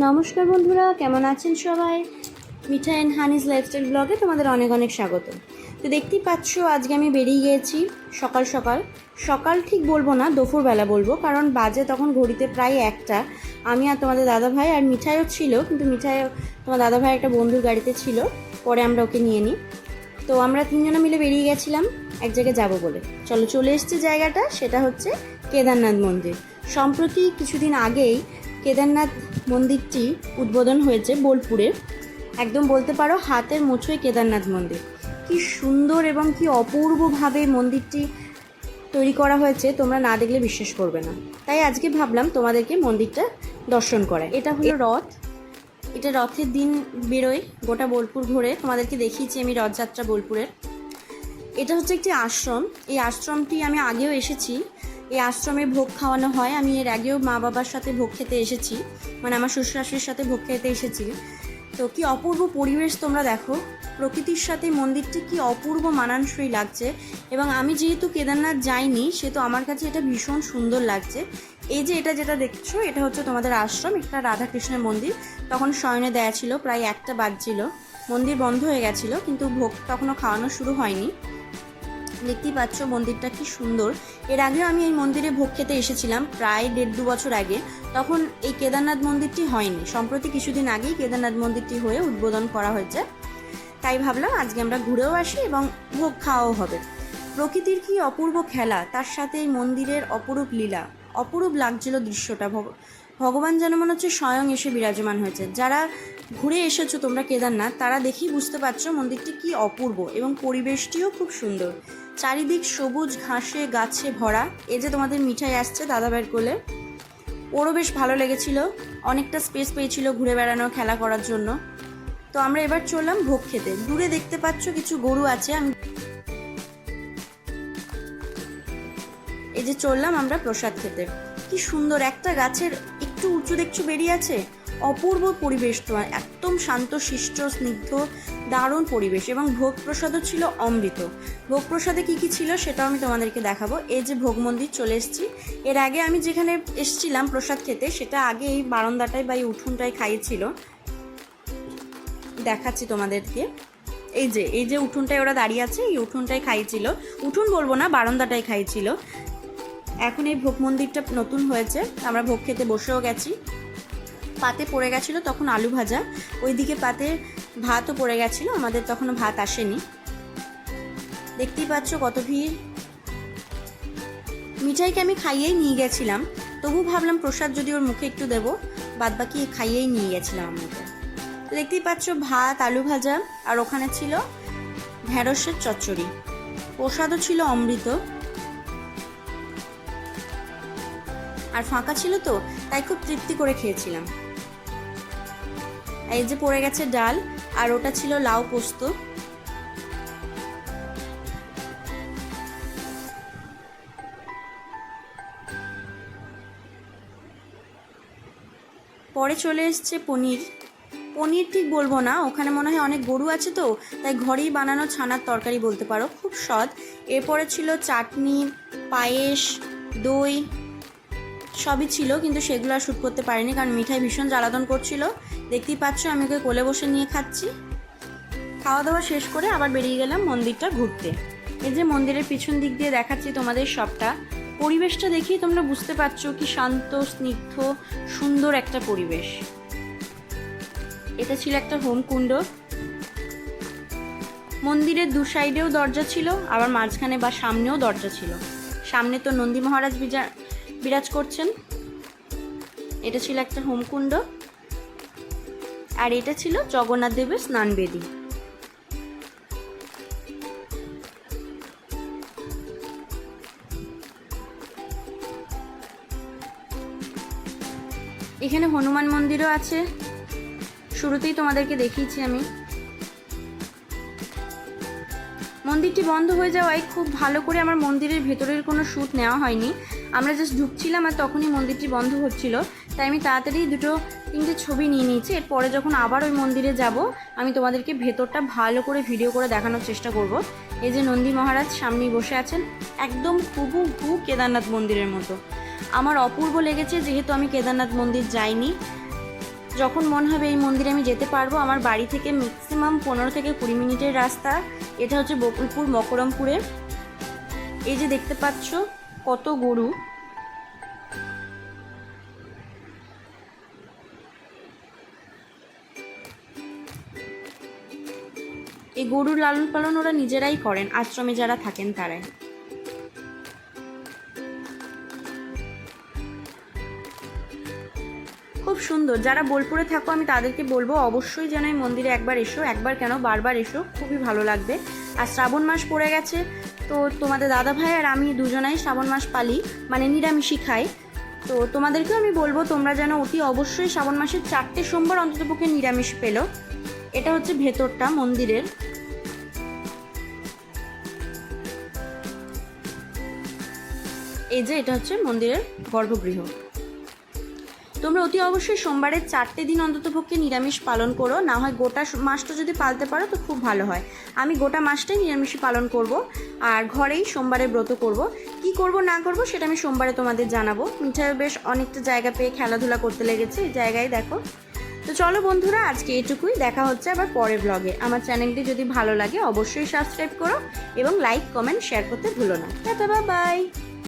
নমস্কার বন্ধুরা, কেমন আছেন সবাই? মিঠা অ্যান্ড হানিজ লাইফস্টাইল ব্লগে তোমাদের অনেক অনেক স্বাগত। তো দেখতেই পাচ্ছ, আজকে আমি বেরিয়ে গিয়েছি সকাল সকাল। সকাল ঠিক বলব না, দুপুরবেলা বলব, কারণ বাজে তখন ঘড়িতে প্রায় একটা। আমি আর তোমাদের দাদা ভাই আর মিঠাইও ছিল, কিন্তু মিঠাই, তোমার দাদা ভাই একটা বন্ধুর গাড়িতে ছিল, পরে আমরা ওকে নিয়ে নিই। তো আমরা তিনজনে মিলে বেরিয়ে গেছিলাম, এক জায়গায় যাব বলে। চলো চলে এসেছি জায়গাটা, সেটা হচ্ছে কেদারনাথ মন্দির। সম্প্রতি কিছুদিন আগেই কেদারনাথ মন্দিরটি উদ্বোধন হয়েছে বোলপুরে। একদম বলতে পারো হাতের মুঠোয় কেদারনাথ মন্দির। কি সুন্দর এবং কি অপূর্বভাবে মন্দিরটি তৈরি করা হয়েছে, তোমরা না দেখলে বিশ্বাস করবে না। তাই আজকে ভাবলাম তোমাদেরকে মন্দিরটা দর্শন করায় এটা হলো রথ। এটা রথের দিন বেরোয় গোটা বোলপুর ঘুরে। তোমাদেরকে দেখিয়েছি আমি রথযাত্রা বোলপুরের। এটা হচ্ছে একটি আশ্রম। এই আশ্রমটি আমি আগেও এসেছি। এই আশ্রমে ভোগ খাওয়ানো হয়। আমি এর আগেও মা বাবার সাথে ভোগ খেতে এসেছি। মানে আমার শ্বশুর শাশুড়ির সাথে ভোগ খেতে এসেছি। তো কি অপূর্ব পরিবেশ তোমরা দেখো। প্রকৃতির সাথে মন্দিরটি কি অপূর্ব মানানসই লাগছে। এবং আমি যেহেতু কেদারনাথ যাইনি সেহেতু আমার কাছে এটা ভীষণ সুন্দর লাগছে। এই যে এটা যেটা দেখছ, এটা হচ্ছে তোমাদের আশ্রম। একটা রাধাকৃষ্ণের মন্দির। তখন শয়নে দেয়া ছিল, প্রায় একটা বাজছিল। মন্দির বন্ধ হয়ে গেছিল, কিন্তু ভোগ তখনও খাওয়ানো শুরু হয়নি। দেখতেই পাচ্ছ মন্দিরটা কি সুন্দর। এর আগেও আমি এই মন্দিরে ভোগ খেতে এসেছিলাম, প্রায় দেড় দু বছর আগে। তখন এই কেদারনাথ মন্দিরটি হয়নি। সম্প্রতি কিছুদিন আগেই কেদারনাথ মন্দিরটি হয়ে উদ্বোধন করা হয়েছে। তাই ভাবলাম আজকে আমরা ঘুরেও আসি এবং ভোগ খাওয়াও হবে। প্রকৃতির কি অপূর্ব খেলা, তার সাথে এই মন্দিরের অপরূপ লীলা, অপরূপ লাগছিল দৃশ্যটা। ভগবান যেন মনে হচ্ছে স্বয়ং এসে বিরাজমান হয়েছে। যারা ঘুরে এসেছ তোমরা কেদারনাথ, তারা দেখেই বুঝতে পারছ মন্দিরটি কি অপূর্ব এবং পরিবেশটিও খুব সুন্দর। চারিদিক সবুজ ঘাসে, গাছে ভরা। এই যে তোমাদের মিঠাই আসছে দাদা দাদাভাইয়ের কোলে। ওরও বেশ ভালো লেগেছিল। অনেকটা স্পেস পেয়েছিল ঘুরে বেড়ানো, খেলা করার জন্য। তো আমরা এবার চললাম ভোগ খেতে। দূরে দেখতে পাচ্ছ কিছু গরু আছে, আমি এই যে চললাম আমরা প্রসাদ খেতে। কি সুন্দর, একটা গাছের একটু উঁচু দেখছ বেরিয়ে আছে? অপূর্ব পরিবেশ তোমার একদম শান্ত, শিষ্ট, স্নিগ্ধ, দারুণ পরিবেশ। এবং ভোগ প্রসাদও ছিল অমৃত। ভোগ প্রসাদে কী কী ছিল সেটাও আমি তোমাদেরকে দেখাবো। এই যে ভোগ মন্দির চলে এসেছি। এর আগে আমি যেখানে এসছিলাম প্রসাদ খেতে, সেটা আগে এই বারান্দাটায় বা এই উঠোনটায় খাইয়েছিল দেখাচ্ছি তোমাদেরকে। এই যে এই যে উঠোনটায় ওরা দাঁড়িয়ে আছে, এই উঠোনটায় খাইয়েছিল উঠোন বলব না, বারান্দাটায় খাইয়েছিল এখন এই ভোগ মন্দিরটা নতুন হয়েছে। আমরা ভোগ খেতে বসেও গেছি। পাতে পড়ে গেছিল তখন আলু ভাজা। ওইদিকে পাতে ভাতও পড়ে গেছিল, আমাদের তখনও ভাত আসেনি। দেখতেই পাচ্ছ কত ভিড়। মিঠাইকে আমি খাইয়েই নিয়ে গেছিলাম। তবু ভাবলাম প্রসাদ যদি ওর মুখে একটু দেবো বাদ বাকি খাইয়েই নিয়ে গেছিলাম আমাকে। দেখতেই পাচ্ছ ভাত, আলু ভাজা, আর ওখানে ছিল ঢ্যাঁড়সের চচ্চড়ি। প্রসাদও ছিল অমৃত। আর ফাঁকা ছিল তো, তাই খুব তৃপ্তি করে খেয়েছিলাম। এই যে পড়ে গেছে ডাল, আর ওটা ছিল লাউ পোস্ত। পরে চলে এসছে পনির। পনির ঠিক বলব না, ওখানে মনে হয় অনেক গরু আছে তো, তাই ঘরেই বানানো ছানার তরকারি বলতে পারো, খুব স্বাদ এরপরে ছিল চাটনি, পায়েস, দই সবই ছিল, কিন্তু সেগুলো আর শ্যুট করতে পারিনি কারণ মিঠাই ভীষণ জ্বালাতন করছিল। দেখতেই পাচ্ছ, আমি ওকে কোলে বসে নিয়ে খাচ্ছি। খাওয়া দাওয়া শেষ করে আবার বেরিয়ে গেলাম মন্দিরটা ঘুরতে। এই যে মন্দিরের পিছন দিক দিয়ে দেখাচ্ছি তোমাদের সবটা। পরিবেশটা দেখেই তোমরা বুঝতে পারছ কি শান্ত, স্নিগ্ধ, সুন্দর একটা পরিবেশ। এটা ছিল একটা হোমকুণ্ড মন্দিরের দু সাইডেও দরজা ছিল, আবার মাঝখানে বা সামনেও দরজা ছিল। সামনে তো নন্দী মহারাজ বিজা বিরাজ করছেন। এটা ছিল একটা হোমকুণ্ড। আর এটা ছিল জগন্নাথ দেবের স্নানবেদী এখানে হনুমান মন্দিরও আছে। শুরুতেই তোমাদেরকে দেখিয়েছি আমি। মন্দিরটি বন্ধ হয়ে যাওয়ায় খুব ভালো করে আমার মন্দিরের ভেতরের কোনো শ্যুট নেওয়া হয়নি। আমরা জাস্ট ঢুকছিলাম আর তখনই মন্দিরটি বন্ধ হচ্ছিল। তাই আমি তাড়াতাড়ি দুটো, তিনটে ছবি নিয়ে নিয়েছি। এরপরে যখন আবার ওই মন্দিরে যাব, আমি তোমাদেরকে ভেতরটা ভালো করে ভিডিও করে দেখানোর চেষ্টা করব। এই যে নন্দী মহারাজ সামনেই বসে আছেন, একদম হুবহু কেদারনাথ মন্দিরের মতো। আমার অপূর্ব লেগেছে যেহেতু আমি কেদারনাথ মন্দির যাইনি। যখন মন হবে এই মন্দিরে আমি যেতে পারব, আমার বাড়ি থেকে ম্যাক্সিমাম পনেরো থেকে কুড়ি মিনিটের রাস্তা। এটা হচ্ছে বকুলপুর, মকরমপুরে। এই যে দেখতে পাচ্ছ, কত গরু। এই গরুর লালন পালন ওরা নিজেরাই করেন, আশ্রমে যারা থাকেন তারাই। খুব সুন্দর। যারা বোলপুরে থাকো, আমি তাদেরকে বলব অবশ্যই যেন এই মন্দিরে একবার এসো, একবার কেন বারবার এসো, খুবই ভালো লাগবে। আর শ্রাবণ মাস পড়ে গেছে, তো তোমাদের দাদা ভাই আর আমি দুজনাই শ্রাবণ মাস পালি মানে নিরামিষই খাই। তো তোমাদেরকেও আমি বলব, তোমরা যেন অতি অবশ্যই শ্রাবণ মাসের চারটে সোমবার অন্ততপক্ষে নিরামিষ পেল। এটা হচ্ছে ভেতরটা মন্দিরের। এই যে এটা হচ্ছে মন্দিরের গর্ভগৃহ। তোমরা অতি অবশ্যই সোমবারের চারটে দিন অন্ততপক্ষে নিরামিষ পালন করো। না হয় গোটা মাসটা যদি পালতে পারো তো খুব ভালো হয়। আমি গোটা মাসটাই নিরামিষ পালন করব আর ঘরেই সোমবারে ব্রত করব। কি করব না করব সেটা আমি সোমবারে তোমাদের জানাব। মিঠাই বেশ অনেকটা জায়গা পেয়ে খেলাধুলা করতে লেগেছে এই জায়গায়, দেখো। তো চলো বন্ধুরা, আজকে এটুকুই। দেখা হচ্ছে আবার পরের ব্লগে আমার চ্যানেলটি যদি ভালো লাগে অবশ্যই সাবস্ক্রাইব করো এবং লাইক কমেন্ট শেয়ার করতে ভুলো না। Tata bye